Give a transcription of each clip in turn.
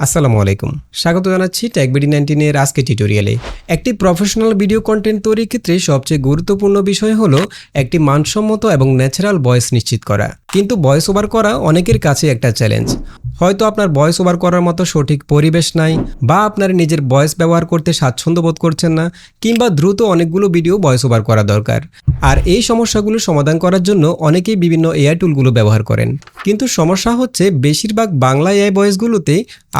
আসসালামু আলাইকুম। স্বাগত জানাচ্ছি ট্যাগবিডি নাইনটিনের আজকে টিউটোরিয়ালে একটি প্রফেশনাল ভিডিও কন্টেন্ট তৈরির ক্ষেত্রে সবচেয়ে গুরুত্বপূর্ণ বিষয় হলো একটি মানসম্মত এবং ন্যাচারাল ভয়েস নিশ্চিত করা। কিন্তু ভয়েস ওভার করা অনেকের কাছে একটা চ্যালেঞ্জ হয়তো আপনার ভয়েস ওভার করার মতো সঠিক পরিবেশ নাই বা আপনার নিজের ভয়েস ব্যবহার করতে স্বাচ্ছন্দ্য বোধ করছেন না কিংবা দ্রুত অনেকগুলো ভিডিও ভয়েস ওভার করা দরকার। আর এই সমস্যাগুলো সমাধান করার জন্য অনেকেই বিভিন্ন এআই টুলগুলো ব্যবহার করেন। কিন্তু সমস্যা হচ্ছে, বেশিরভাগ বাংলা এআই ভয়েসগুলোতে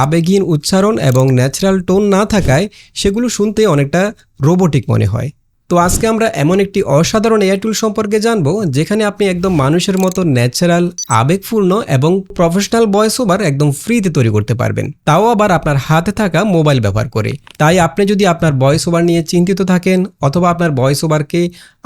আবেগহীন উচ্চারণ এবং ন্যাচারাল টোন না থাকায় সেগুলো শুনতে অনেকটা রোবোটিক মনে হয়। তো আজকে আমরা এমন একটি অসাধারণ এআই টুল সম্পর্কে জানব, যেখানে আপনি একদম মানুষের মতো ন্যাচারাল আবেগপূর্ণ এবং প্রফেশনাল ভয়েস ওভার একদম ফ্রিতে তৈরি করতে পারবেন। তাও আবার আপনার হাতে থাকা মোবাইল ব্যবহার করে। তাই আপনি যদি আপনার ভয়েস ওভার নিয়ে চিন্তিত থাকেন অথবা আপনার ভয়েস ওভারকে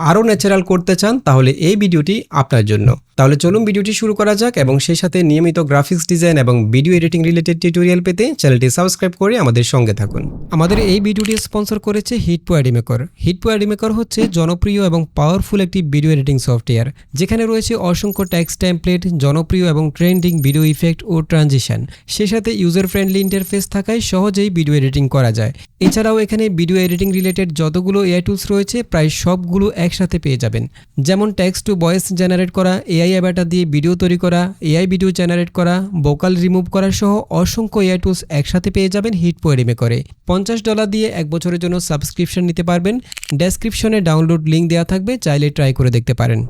আরও ন্যাচারাল করতে চান, তাহলে এই ভিডিওটি আপনার জন্য। তাহলে চলুন ভিডিওটি শুরু করা যাক এবং সেই সাথে নিয়মিত গ্রাফিক্স ডিজাইন এবং ভিডিও এডিটিং রিলেটেড টিউটোরিয়াল পেতে চ্যানেলটি সাবস্ক্রাইব করে আমাদের সঙ্গে থাকুন। আমাদের এই ভিডিওটি স্পন্সর করেছে হিটপো অ্যাডিমেকর হিটপো অ্যাডিমেকর হচ্ছে জনপ্রিয় এবং পাওয়ারফুল একটি ভিডিও এডিটিং সফটওয়্যার যেখানে রয়েছে অসংখ্য ট্যাক্স টেমপ্লেট জনপ্রিয় এবং ট্রেন্ডিং ভিডিও ইফেক্ট ও ট্রানজিশন সে সাথে ইউজার ফ্রেন্ডলি ইন্টারফেস থাকায় সহজেই ভিডিও এডিটিং করা যায়। এছাড়াও এখানে ভিডিও এডিটিং রিলেটেড যতগুলো এআই টুলস রয়েছে, প্রায় সবগুলো একসাথে পেয়ে যাবেন। যেমন টেক্সট টু ভয়েস জেনারেট করা এআই অ্যাবাটা দিয়ে ভিডিও তৈরি করা, এআই ভিডিও জেনারেট করা বোকাল রিমুভ করা সহ অসংখ্য এআই টুলস একসাথে পেয়ে যাবেন হিট পোয়েরিমে করে। পঞ্চাশ ডলার দিয়ে এক বছরের জন্য সাবস্ক্রিপশন নিতে পারবেন। ডেসক্রিপশনে ডাউনলোড লিঙ্ক দেওয়া থাকবে, চাইলে ট্রাই করে দেখতে পারেন।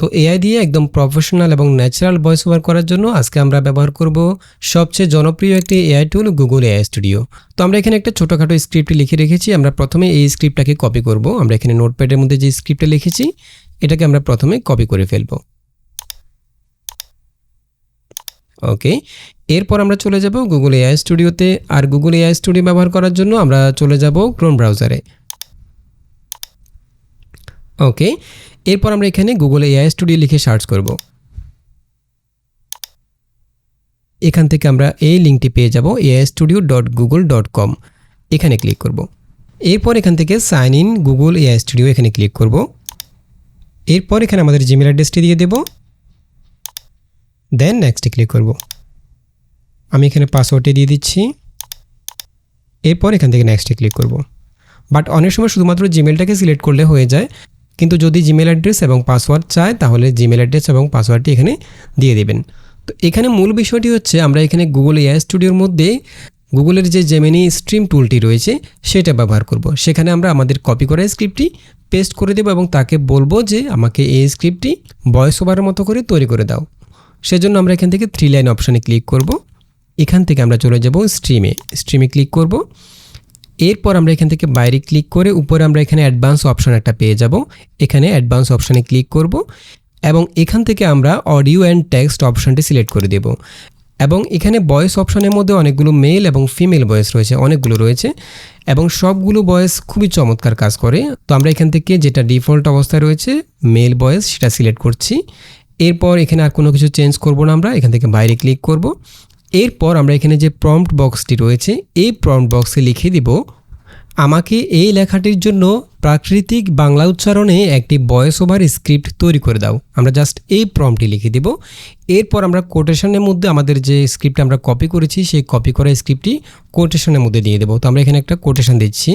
তো এআই দিয়ে একদম প্রফেশনাল এবং ন্যাচারাল ভয়েস ওভার করার জন্য আজকে আমরা ব্যবহার করব সবচেয়ে জনপ্রিয় একটি AI tool, Google AI studio. তো আমরা এখানে একটা ছোটোখাটো স্ক্রিপ্ট লিখে রেখেছি, আমরা প্রথমে এই স্ক্রিপ্টটাকে কপি করব। আমরা এখানে নোটপ্যাডের মধ্যে যে স্ক্রিপ্টটা লিখেছি, এটাকে আমরা প্রথমে কপি করে ফেলব। ওকে এরপর আমরা চলে যাব গুগল এআই স্টুডিওতে আর গুগল এআই স্টুডিও ব্যবহার করার জন্য আমরা চলে যাব ক্রোম ব্রাউজারে ওকে এরপর আমরা এখানে গুগল এআই স্টুডিও লিখে সার্চ করব। এখান থেকে আমরা এই লিঙ্কটি পেয়ে যাব AI studio dot Google dot com এখানে ক্লিক করব। এরপর এখান থেকে sign in Google AI studio এখানে ক্লিক করব। এরপর এখানে আমাদের জিমেল অ্যাড্রেসটি দিয়ে দেব। দেন নেক্সটে ক্লিক করব। আমি এখানে পাসওয়ার্ডটি দিয়ে দিচ্ছি। এরপর এখান থেকে নেক্সটে ক্লিক করব। বাট অনেক সময় শুধুমাত্র জিমেলটাকে সিলেক্ট করলে হয়ে যায়। কিন্তু যদি জিমেল অ্যাড্রেস এবং পাসওয়ার্ড চায়, তাহলে জিমেল অ্যাড্রেস এবং পাসওয়ার্ডটি এখানে দিয়ে দেবেন। তো এখানে মূল বিষয়টি হচ্ছে, আমরা এখানে গুগল এআই স্টুডিওর মধ্যে গুগলের যে জেমিনি স্ট্রিম টুলটি রয়েছে, সেটা ব্যবহার করব। সেখানে আমরা আমাদের কপি করা স্ক্রিপ্টটি পেস্ট করে দেবো এবং তাকে বলব যে, আমাকে এই স্ক্রিপ্টটি ভয়েস ওভারের মতো করে তৈরি করে দাও। সেজন্য আমরা এখান থেকে থ্রি লাইন অপশানে ক্লিক করব। এখান থেকে আমরা চলে যাব স্ট্রিমে স্ট্রিমে ক্লিক করব। এরপর আমরা এখান থেকে বাইরে ক্লিক করে উপরে আমরা এখানে অ্যাডভান্স অপশান একটা পেয়ে যাব। এখানে অ্যাডভান্স অপশানে ক্লিক করব এবং এখান থেকে আমরা অডিও অ্যান্ড টেক্সট অপশানটি সিলেক্ট করে দেব। এবং এখানে ভয়েস অপশনের মধ্যে অনেকগুলো মেল এবং ফিমেল বয়েস রয়েছে, অনেকগুলো রয়েছে এবং সবগুলো ভয়েস খুবই চমৎকার কাজ করে। তো আমরা এখান থেকে যেটা ডিফল্ট অবস্থায় রয়েছে মেল বয়েস সেটা সিলেক্ট করছি। এরপর এখানে আর কোনো কিছু চেঞ্জ করব না আমরা, এখান থেকে বাইরে ক্লিক করব। এরপর আমরা এখানে যে প্রম্পট বক্সটি রয়েছে, এই প্রম্পট বক্সে লিখে দিব, আমাকে এই লেখাটির জন্য প্রাকৃতিক বাংলা উচ্চারণে একটি ভয়েস ওভার স্ক্রিপ্ট তৈরি করে দাও। আমরা জাস্ট এই প্রম্পটি লিখে দিব। এরপর আমরা কোটেশনের মধ্যে আমাদের যে স্ক্রিপ্ট আমরা কপি করেছি, সেই কপি করা স্ক্রিপ্টটি কোটেশনের মধ্যে দিয়ে দেবো। তো আমরা এখানে একটা কোটেশন দিচ্ছি।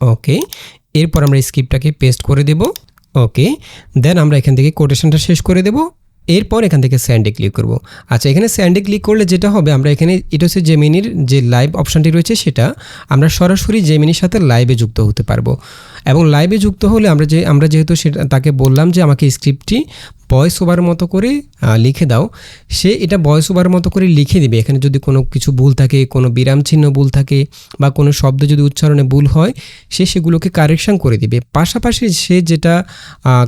ওকে এরপর আমরা স্ক্রিপ্টটাকে পেস্ট করে দেব। ওকে দেন আমরা এখান থেকে কোটেশনটা শেষ করে দেব। এরপর এখান থেকে স্যান্ডে ক্লিক করব। আচ্ছা এখানে স্যান্ডে ক্লিক করলে যেটা হবে, আমরা এখানে, এটা হচ্ছে জেমিনির যে লাইভ অপশানটি রয়েছে সেটা, আমরা সরাসরি জেমিনির সাথে লাইভে যুক্ত হতে পারব। এবং লাইভে যুক্ত হলে আমরা যে, আমরা যেহেতু সেটা, তাকে বললাম যে আমাকে স্ক্রিপ্টটি ভয়েস ওভার মতো করে লিখে দাও। সে এটা ভয়েস ওভার মতো করে লিখে দিবে। এখানে যদি কোনো কিছু ভুল থাকে, কোনো বিরাম চিহ্ন ভুল থাকে বা কোনো শব্দ যদি উচ্চারণে ভুল হয়, সে সেগুলোকে কারেকশান করে দিবে। পাশাপাশি সে যেটা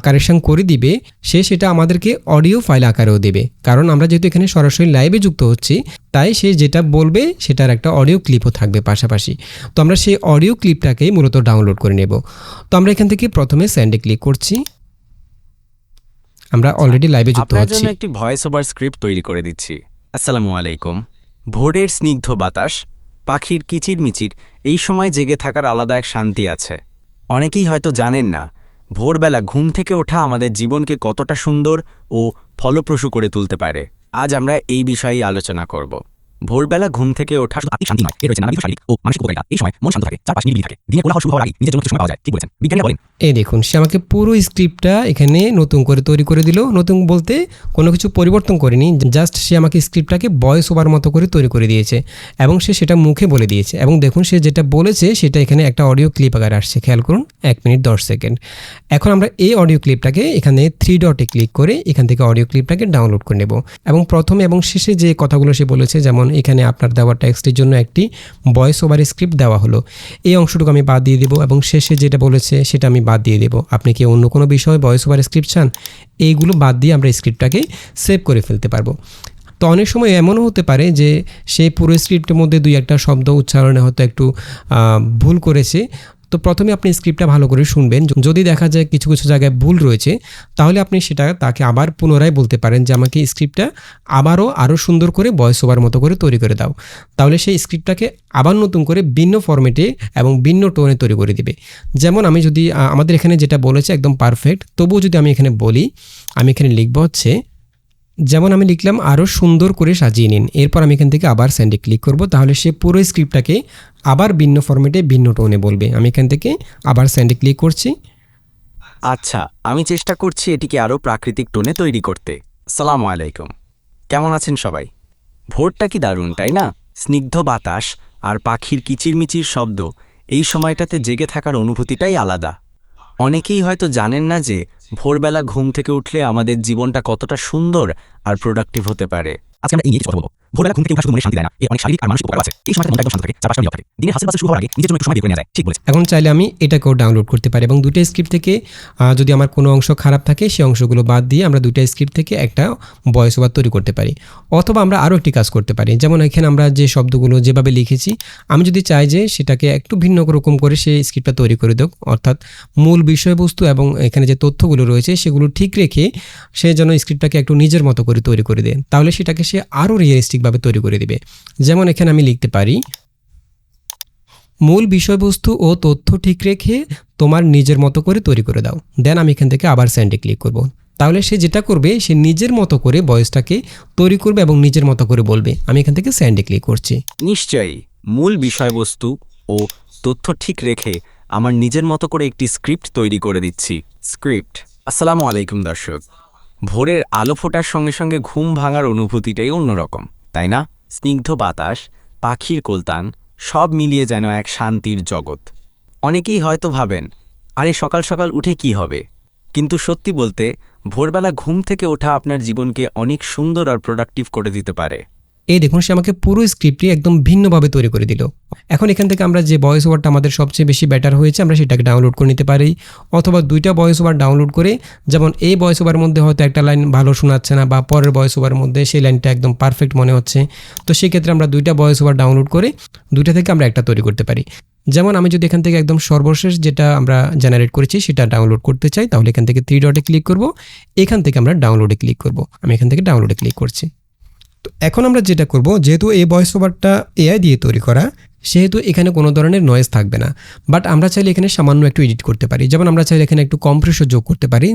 কারেকশান করে দিবে, সে সেটা আমাদেরকে অডিও ফাইল আকারেও দেবে। কারণ আমরা যেহেতু এখানে সরাসরি লাইভে যুক্ত হচ্ছি, তাই সে যেটা বলবে, সেটার একটা অডিও ক্লিপও থাকবে পাশাপাশি। তো আমরা সেই অডিও ক্লিপটাকেই মূলত ডাউনলোড করে নেব। তো আমরা এখান থেকে প্রথমে স্যান্ডে ক্লিক করছি। আমরা অলরেডি লাইভে যুক্ত আপনার জন্য একটি ভয়েস ওভার স্ক্রিপ্ট তৈরি করে দিচ্ছি। আসসালামু আলাইকুম। ভোরের স্নিগ্ধ বাতাস পাখির কিচিরমিচির এই সময় জেগে থাকার আলাদা এক শান্তি আছে। অনেকেই হয়তো জানেন না ভোরবেলা ঘুম থেকে ওঠা আমাদের জীবনকে কতটা সুন্দর ও ফলপ্রসূ করে তুলতে পারে। আজ আমরা এই বিষয়েই আলোচনা করব। ভোরবেলা ঘুম থেকে ওঠা শুধু শান্তি নয়। এর রয়েছে শারীরিক ও মানসিক উপকারিতা। এই সময় মন শান্ত থাকে, চারপাশ নিরিবিলি থাকে। দিনের কোলাহল শুরু হওয়ার আগে নিজের জন্য সময় পাওয়া যায়। ঠিক বলেছেন। বিজ্ঞানীরা বলেন এই দেখুন, সে আমাকে পুরো স্ক্রিপ্টটা এখানে নতুন করে তৈরি করে দিল। নতুন বলতে কোনো কিছু পরিবর্তন করেনি, জাস্ট সে আমাকে স্ক্রিপ্টটাকে বয়স ওভার মতো করে তৈরি করে দিয়েছে এবং সে সেটা মুখে বলে দিয়েছে। এবং দেখুন, সে যেটা বলেছে, সেটা এখানে একটা অডিও ক্লিপ আকারে আসছে। খেয়াল করুন, এক মিনিট দশ সেকেন্ড। এখন আমরা এই অডিও ক্লিপটাকে এখানে থ্রি ডটে ক্লিক করে এখান থেকে অডিও ক্লিপটাকে ডাউনলোড করে নেব। এবং প্রথমে এবং শেষে যে কথাগুলো সে বলেছে, যেমন এখানে আপনার দেওয়া টেক্সটের জন্য একটি ভয়েস ওভার স্ক্রিপ্ট দেওয়া হলো। এই অংশটুকু আমি বাদ দিয়ে দেবো এবং শেষে যেটা বলেছে সেটা আমি বাদ দিয়ে দেবো। আপনি কি অন্য কোনো বিষয়ে ভয়েস ওভার স্ক্রিপ্ট চান? এইগুলো বাদ দিয়ে আমরা স্ক্রিপ্টটাকে সেভ করে ফেলতে পারব। তো অনেক সময় এমনও হতে পারে যে সেই পুরো স্ক্রিপ্টের মধ্যে দুই একটা শব্দ উচ্চারণে হয়তো একটু ভুল করেছে তো প্রথমে আপনি স্ক্রিপ্টটা ভালো করে শুনবেন। যদি দেখা যায় কিছু কিছু জায়গায় ভুল রয়েছে, তাহলে আপনি সেটা তাকে আবার পুনরায় বলতে পারেন যে আমাকে স্ক্রিপ্টটা আবারও আরও সুন্দর করে ভয়েস ওভার মতো করে তৈরি করে দাও। তাহলে সেই স্ক্রিপ্টটাকে আবার নতুন করে ভিন্ন ফরম্যাটে এবং ভিন্ন টোনে তৈরি করে দিবে। যেমন আমি যদি আমাদের এখানে যেটা বলেছে একদম পারফেক্ট তবুও যদি আমি এখানে বলি, আমি এখানে লিখব হচ্ছে যেমন আমি লিখলাম আরও সুন্দর করে সাজিয়ে নিন। এরপর আমি এখান থেকে আবার স্যান্ডে ক্লিক করব। তাহলে সে পুরো স্ক্রিপ্টটাকে আবার ভিন্ন ফরম্যাটে ভিন্ন টোনে বলবে। আমি এখান থেকে আবার স্যান্ডে ক্লিক করছি। আচ্ছা আমি চেষ্টা করছি এটিকে আরও প্রাকৃতিক টোনে তৈরি করতে। সালাম আলাইকুম। কেমন আছেন সবাই? ভোরটা কি দারুণ, তাই না? স্নিগ্ধ বাতাস আর পাখির কিচিরমিচির শব্দ, এই সময়টাতে জেগে থাকার অনুভূতিটাই আলাদা। অনেকেই হয়তো জানেন না যে ভোরবেলা ঘুম থেকে উঠলে আমাদের জীবনটা কতটা সুন্দর আর প্রোডাক্টিভ হতে পারে। আজকে আমরা ইংলিশ কথা বলব। ভোরবেলা ঘুম থেকে ওঠা শুধু মনে শান্তি দেয় না। এর অনেক শারীরিক আর মানসিক উপকার আছে। এই সময়টা মনটা একদম শান্ত থাকে চারপাশটা নীরব থাকে দিনের হাসিল বাসে শুরু হওয়ার আগে নিজের জন্য একটু সময় বের করে নেওয়া যায়। ঠিক বলেছেন। এখন চাইলে আমি এটাকেও ডাউনলোড করতে পারি এবং দুটো স্ক্রিপ্ট থেকে যদি আমার কোনো অংশ খারাপ থাকে সেই অংশগুলো বাদ দিয়ে আমরা দুটো স্ক্রিপ্ট থেকে একটা ভয়েস ওভার তৈরি করতে পারি। অথবা আমরা আরও একটি কাজ করতে পারি। যেমন এখানে আমরা যে শব্দগুলো যেভাবে লিখেছি, আমি যদি চাই যে সেটাকে একটু ভিন্ন রকম করে সেই স্ক্রিপ্টটা তৈরি করে দেব অর্থাৎ মূল বিষয়বস্তু এবং এখানে যে তথ্যগুলো রয়েছে, সেগুলো ঠিক রেখে সে যেন স্ক্রিপ্টটাকে একটু নিজের মতো করে তৈরি করে দেয়, তাহলে সেটাকে সে আরও রিয়েলিস্টিকভাবে তৈরি করে দেবে। যেমন এখানে আমি লিখতে পারি, মূল বিষয়বস্তু ও তথ্য ঠিক রেখে তোমার নিজের মতো করে তৈরি করে দাও। দেন আমি এখান থেকে আবার স্যান্ডে ক্লিক করব। তাহলে সে যেটা করবে, সে নিজের মতো করে বয়সটাকে তৈরি করবে এবং নিজের মতো করে বলবে। আমি এখান থেকে স্যান্ডে ক্লিক করছি। নিশ্চয়ই, মূল বিষয়বস্তু ও তথ্য ঠিক রেখে আমার নিজের মতো করে একটি স্ক্রিপ্ট তৈরি করে দিচ্ছি। স্ক্রিপ্ট। আসসালামু আলাইকুম দর্শক। ভোরের আলো ফোটার সঙ্গে সঙ্গে ঘুম ভাঙার অনুভূতিটাই অন্যরকম। তাই না? স্নিগ্ধ বাতাস, পাখির কোলতান, সব মিলিয়ে যেন এক শান্তির জগৎ। অনেকেই হয়তো ভাবেন, আরে সকাল সকাল উঠে কি হবে? কিন্তু সত্যি বলতে, ভোরবেলা ঘুম থেকে ওঠা আপনার জীবনকে অনেক সুন্দর আর প্রোডাক্টিভ করে দিতে পারে। এই দেখুন, সে আমাকে পুরো স্ক্রিপ্টটি একদম ভিন্নভাবে তৈরি করে দিল। এখন এখান থেকে আমরা যে ভয়েস ওভারটা আমাদের সবচেয়ে বেশি বেটার হয়েছে, আমরা সেটাকে ডাউনলোড করে নিতে পারি। অথবা দুইটা ভয়েস ওভার ডাউনলোড করে, যেমন এই ভয়েস ওভারের মধ্যে হয়তো একটা লাইন ভালো শোনাচ্ছে না, বা পরের ভয়েস ওভারের মধ্যে সেই লাইনটা একদম পারফেক্ট মনে হচ্ছে। তো সেক্ষেত্রে আমরা দুইটা ভয়েস ওভার ডাউনলোড করে, দুইটা থেকে আমরা একটা তৈরি করতে পারি। যেমন আমি যদি এখান থেকে একদম সর্বশেষ যেটা আমরা জেনারেট করেছি, সেটা ডাউনলোড করতে চাই, তাহলে এখান থেকে থ্রি ডটে ক্লিক করব। এখান থেকে আমরা ডাউনলোডে ক্লিক করব। আমি এখান থেকে ডাউনলোডে ক্লিক করছি। এখন আমরা যেটা করব যেহেতু এই ভয়েস ওভারটা এআই দিয়ে তৈরি করা সেহেতু এখানে কোনো ধরনের নয়েজ থাকবে না। বাট আমরা চাইলে এখানে সামান্য একটু এডিট করতে পারি। যেমন আমরা চাইলে এখানে একটু কম্প্রেসর যোগ করতে পারি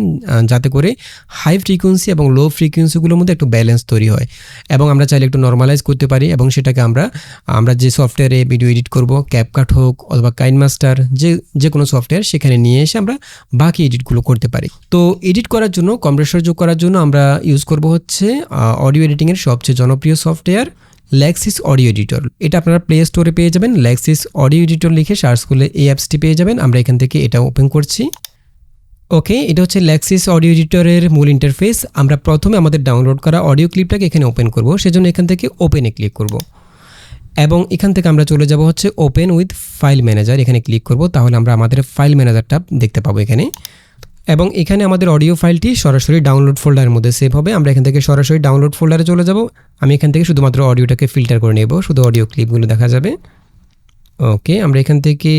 যাতে করে হাই ফ্রিকোয়েন্সি এবং লো ফ্রিকোয়েন্সিগুলোর মধ্যে একটু ব্যালেন্স তৈরি হয়। এবং আমরা চাইলে একটু নর্মালাইজ করতে পারি এবং সেটাকে আমরা আমরা যে সফটওয়্যারে ভিডিও এডিট করব ক্যাপকাট হোক অথবা কাইন মাস্টার যে যে কোনো সফটওয়্যার সেখানে নিয়ে এসে আমরা বাকি এডিটগুলো করতে পারি। তো এডিট করার জন্য কম্প্রেসর যোগ করার জন্য আমরা ইউজ করব হচ্ছে অডিও এডিটিংয়ের সবচেয়ে জনপ্রিয় সফটওয়্যার ল্যাক্সিস অডিও এডিটর এটা আপনারা প্লে স্টোরে পেয়ে যাবেন। ল্যাক্সিস অডিও এডিটর লিখে সার্চ করলে এই অ্যাপসটি পেয়ে যাবেন। আমরা এখান থেকে এটা ওপেন করছি। ওকে এটা হচ্ছে ল্যাক্সিস অডিও এডিটরের মূল ইন্টারফেস আমরা প্রথমে আমাদের ডাউনলোড করা অডিও ক্লিপটাকে এখানে ওপেন করব। সেজন্য এখান থেকে ওপেনে ক্লিক করব। এবং এখান থেকে আমরা চলে যাব হচ্ছে ওপেন উইথ ফাইল ম্যানেজার এখানে ক্লিক করব। তাহলে আমরা আমাদের ফাইল ম্যানেজারটা দেখতে পাবো এখানে। এবং এখানে আমাদের অডিও ফাইলটি সরাসরি ডাউনলোড ফোল্ডারের মধ্যে সেভ হবে। আমরা এখান থেকে সরাসরি ডাউনলোড ফোল্ডারে চলে যাব। আমি এখান থেকে শুধুমাত্র অডিওটাকে ফিল্টার করে নেব। শুধু অডিও ক্লিপগুলো দেখা যাবে। ওকে আমরা এখান থেকে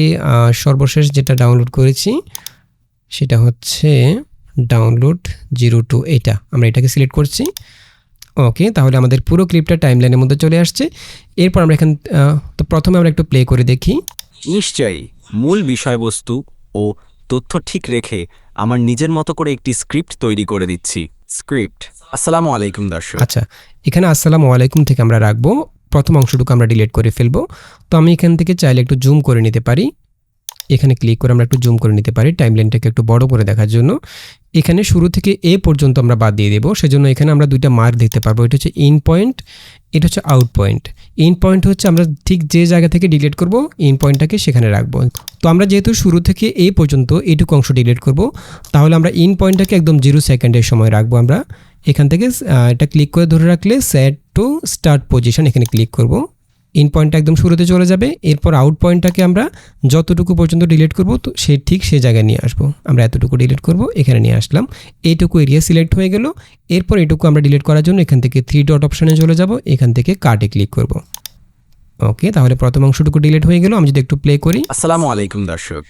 সর্বশেষ যেটা ডাউনলোড করেছি, সেটা হচ্ছে ডাউনলোড জিরো টু এটা। আমরা এটাকে সিলেক্ট করছি। ওকে তাহলে আমাদের পুরো ক্লিপটা টাইমলাইনের মধ্যে চলে আসছে। এরপর আমরা এখান তো প্রথমে আমরা একটু প্লে করে দেখি। নিশ্চয়ই, মূল বিষয়বস্তু ও তথ্য ঠিক রেখে আমার নিজের মতো করে একটি স্ক্রিপ্ট তৈরি করে দিচ্ছি। স্ক্রিপ্ট। আসসালামু আলাইকুম, দর্শক। আচ্ছা এখানে আসসালামু আলাইকুম থেকে আমরা রাখব। প্রথম অংশটুকু আমরা ডিলিট করে ফেলব। তো আমি এখান থেকে চাইলে একটু জুম করে নিতে পারি। এখানে ক্লিক করে আমরা একটু জুম করে নিতে পারি টাইমলাইনটাকে একটু বড় করে দেখার জন্য। এখানে শুরু থেকে এ পর্যন্ত আমরা বাদ দিয়ে দেবো, সেজন্য এখানে আমরা দুইটা মার্ক দেখতে পারব, এটা হচ্ছে ইন পয়েন্ট এটা হচ্ছে আউট পয়েন্ট ইন পয়েন্ট হচ্ছে আমরা ঠিক যে জায়গা থেকে ডিলিট করব ইন পয়েন্টটাকে সেখানে রাখব। তো আমরা যেহেতু শুরু থেকে এই পর্যন্ত এইটুকু অংশ ডিলিট করব, তাহলে আমরা ইন পয়েন্টটাকে একদম জিরো সেকেন্ডের সময় রাখব আমরা। এখান থেকে এটা ক্লিক করে ধরে রাখলে সেট টু স্টার্ট পজিশন এখানে ক্লিক করব। ইন পয়েন্টটা একদম শুরুতে চলে যাবে এরপর আউট পয়েন্টটাকে আমরা যতটুকু পর্যন্ত ডিলিট করব তো সে ঠিক সে জায়গায় নিয়ে আসব। আমরা এতটুকু ডিলিট করব এখানে নিয়ে আসলাম। এইটুকু এরিয়া সিলেক্ট হয়ে গেল এরপর এটুকু আমরা ডিলিট করার জন্য এখান থেকে থ্রি ডট অপশানে চলে যাব এখান থেকে কার্টে ক্লিক করব। ওকে তাহলে প্রথম অংশটুকু ডিলিট হয়ে গেল আমি যদি একটু প্লে করি। আসসালামু আলাইকুম দর্শক।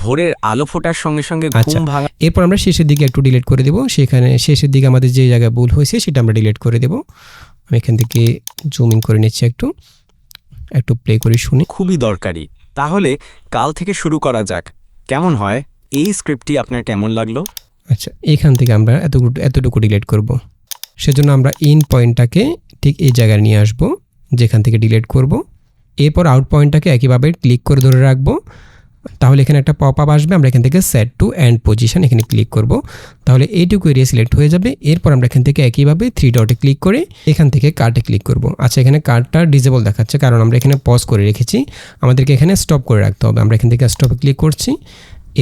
ভোরের আলো ফোটার সঙ্গে সঙ্গে আচ্ছা ঘুম ভাঙা এরপর আমরা শেষের দিকে একটু ডিলিট করে দেবো। সেখানে শেষের দিকে আমাদের যে জায়গায় ভুল হয়েছে সেটা আমরা ডিলিট করে দেবো। আমি এখান থেকে জুম ইন করে নিচ্ছি একটু। একটু প্লে করে শুনি। খুবই দরকারি। তাহলে কাল থেকে শুরু করা যাক। কেমন হয়? এই স্ক্রিপ্টটি আপনার কেমন লাগল? আচ্ছা এখান থেকে আমরা এতটুকু এতটুকু ডিলেট করব। সেজন্য আমরা ইন পয়েন্টটাকে ঠিক এই জায়গায় নিয়ে আসব যেখান থেকে ডিলেট করব। এরপর আউট পয়েন্টটাকে একইভাবে ক্লিক করে ধরে রাখব। তাহলে এখানে একটা পপ আপ আসবে, আমরা এখান থেকে সেট টু অ্যান্ড পজিশন এখানে ক্লিক করব। তাহলে এইটুকু এরিয়া সিলেক্ট হয়ে যাবে, এরপর আমরা এখান থেকে একইভাবে থ্রি ডটে ক্লিক করে এখান থেকে কার্টে ক্লিক করব। আচ্ছা এখানে কার্ডটা ডিজেবল দেখাচ্ছে, কারণ আমরা এখানে পজ করে রেখেছি। আমাদেরকে এখানে স্টপ করে রাখতে হবে, আমরা এখান থেকে স্টপে ক্লিক করছি।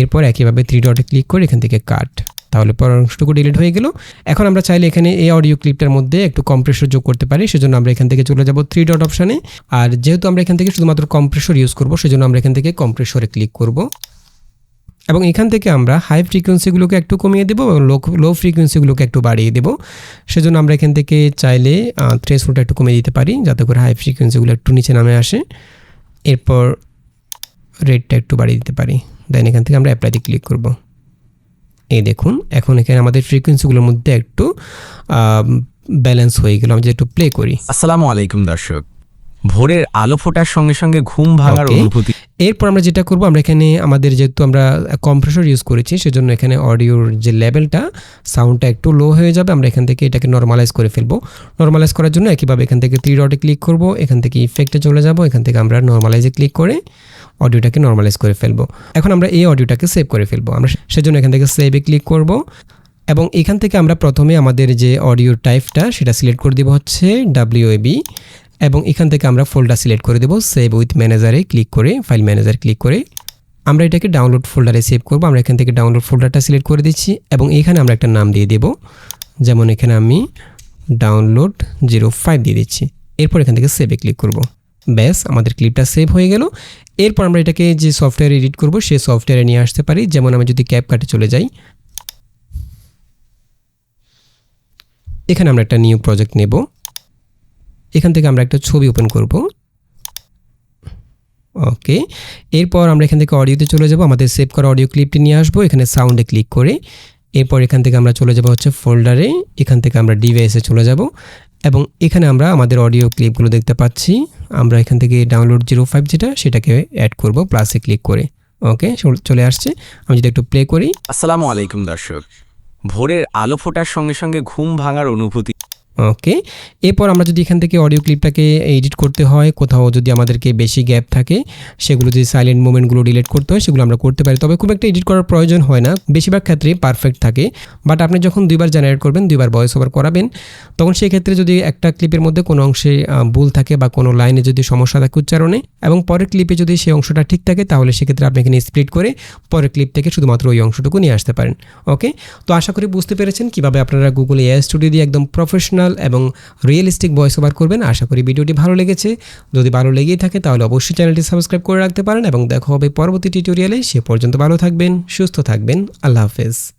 এরপর একইভাবে থ্রি ডটে ক্লিক করে এখান থেকে কাট তাহলে পরের অংশটুকু ডিলিট হয়ে গেল। এখন আমরা চাইলে এখানে এই অডিও ক্লিপটার মধ্যে একটু কম্প্রেসর যোগ করতে পারি, সেজন্য আমরা এখান থেকে চলে যাব থ্রি ডট অপশানে আর যেহেতু আমরা এখান থেকে শুধুমাত্র কম্প্রেসর ইউজ করব, সেজন্য আমরা এখান থেকে কম্প্রেসরে ক্লিক করব। এবং এখান থেকে আমরা হাই ফ্রিকোয়েন্সিগুলোকে একটু কমিয়ে দেবো এবং লো লো ফ্রিকোয়েন্সিগুলোকে একটু বাড়িয়ে দেবো। সেজন্য আমরা এখান থেকে চাইলে থ্রেস থ্রেসফুলটা একটু কমিয়ে দিতে পারি, যাতে করে হাই ফ্রিকোয়েন্সিগুলো একটু নিচে নামে আসে। এরপর রেটটা একটু বাড়িয়ে দিতে পারি। দেন এখান থেকে আমরা অ্যাপ্লাইতে ক্লিক করব। এই দেখুন এখন এখানে আমাদের ফ্রিকোয়েন্সিগুলোর মধ্যে একটু ব্যালেন্স হয়ে গেল। আমি যদি একটু প্লে করি। আসসালামু আলাইকুম দর্শক। ভোরের আলো ফোটার সঙ্গে সঙ্গে ঘুম ভাঙার অনুভূতি। এরপর আমরা যেটা করব আমরা এখানে আমাদের যেহেতু আমরা কম্প্রেসর ইউজ করেছি সেজন্য এখানে অডিওর যে লেভেলটা সাউন্ডটা একটু লো হয়ে যাবে আমরা এখান থেকে এটাকে নর্মালাইজ করে ফেলব। নর্মালাইজ করার জন্য একইভাবে এখান থেকে থ্রি ডটে ক্লিক করব এখান থেকে ইফেক্টে চলে যাব এখান থেকে আমরা নর্মালাইজে ক্লিক করে অডিওটাকে নর্মালাইজ করে ফেলব। এখন আমরা এই অডিওটাকে সেভ করে ফেলব। আমরা সেজন্য এখান থেকে সেভে ক্লিক করব এবং এখান থেকে আমরা প্রথমে আমাদের যে অডিও টাইপটা সেটা সিলেক্ট করে দেব হচ্ছে ডাব্লিউএবি এবং এখান থেকে আমরা ফোল্ডার সিলেক্ট করে দেবো সেভ উইথ ম্যানেজারে ক্লিক করে ফাইল ম্যানেজার ক্লিক করে। আমরা এটাকে ডাউনলোড ফোল্ডারে সেভ করব। আমরা এখান থেকে ডাউনলোড ফোল্ডারটা সিলেক্ট করে দিচ্ছি এবং এখানে আমরা একটা নাম দিয়ে দেব। যেমন এখানে আমি ডাউনলোড জিরো ফাইভ দিয়ে দিচ্ছি। এরপর এখান থেকে সেভে ক্লিক করব। ব্যাস, আমাদের ক্লিপটা সেভ হয়ে গেল। এরপর আমরা এটাকে যে সফটওয়্যার এডিট করব সেই সফটওয়্যারে নিয়ে আসতে পারি। যেমন আমি যদি ক্যাপ কাটে চলে যাই। এখানে আমরা একটা নিউ প্রজেক্ট নেব। এখান থেকে আমরা একটা ছবি ওপেন করব। ওকে এরপর আমরা এখান থেকে অডিওতে চলে যাব। আমাদের সেভ করা অডিও ক্লিপটি নিয়ে আসব, এখানে সাউন্ডে ক্লিক করে। এরপর এখান থেকে আমরা চলে যাব হচ্ছে ফোল্ডারে এখান থেকে আমরা ডিভাইসে চলে যাব। এবং এখানে আমরা আমাদের অডিও ক্লিপগুলো দেখতে পাচ্ছি। আমরা এখান থেকে ডাউনলোড জিরো ফাইভ যেটা, সেটাকে অ্যাড করব প্লাসে ক্লিক করে। ওকে চলে আসছে। আমি যদি একটু প্লে করি। আসসালামু আলাইকুম দর্শক। ভোরের আলো ফোটার সঙ্গে সঙ্গে ঘুম ভাঙার অনুভূতি ওকে এরপর আমরা যদি এখান থেকে অডিও ক্লিপটাকে এডিট করতে হয়, কোথাও যদি আমাদেরকে বেশি গ্যাপ থাকে, সেগুলো যদি সাইলেন্ট মুভমেন্টগুলো ডিলিট করতে হয়, সেগুলো আমরা করতে পারি। তবে খুব একটা এডিট করার প্রয়োজন হয় না। বেশিরভাগ ক্ষেত্রে পারফেক্ট থাকে। বাট আপনি যখন দুইবার জেনারেট করবেন, দুইবার ভয়েস ওভার করাবেন, তখন সেই ক্ষেত্রে যদি একটা ক্লিপের মধ্যে কোনো অংশে ভুল থাকে বা কোনো লাইনে যদি সমস্যা থাকে উচ্চারণে, এবং পরের ক্লিপে যদি সেই অংশটা ঠিক থাকে, তাহলে সেক্ষেত্রে আপনি এখানে স্প্লিট করে পরের ক্লিপ থেকে শুধুমাত্র ওই অংশটুকু নিয়ে আসতে পারেন। ওকে তো আশা করি বুঝতে পেরেছেন কীভাবে আপনারা গুগল এআই স্টুডিও দিয়ে একদম প্রফেশনাল এবং রিয়েলিস্টিক ভয়েস ওভার করবেন। আশা করি ভিডিওটি ভালো লেগেছে। যদি ভালো লেগেই থাকে তাহলে অবশ্যই চ্যানেলটি সাবস্ক্রাইব করে রাখতে পারেন এবং দেখা হবে পরবর্তী টিউটোরিয়ালে সে পর্যন্ত ভালো থাকবেন, সুস্থ থাকবেন। আল্লাহ হাফেজ।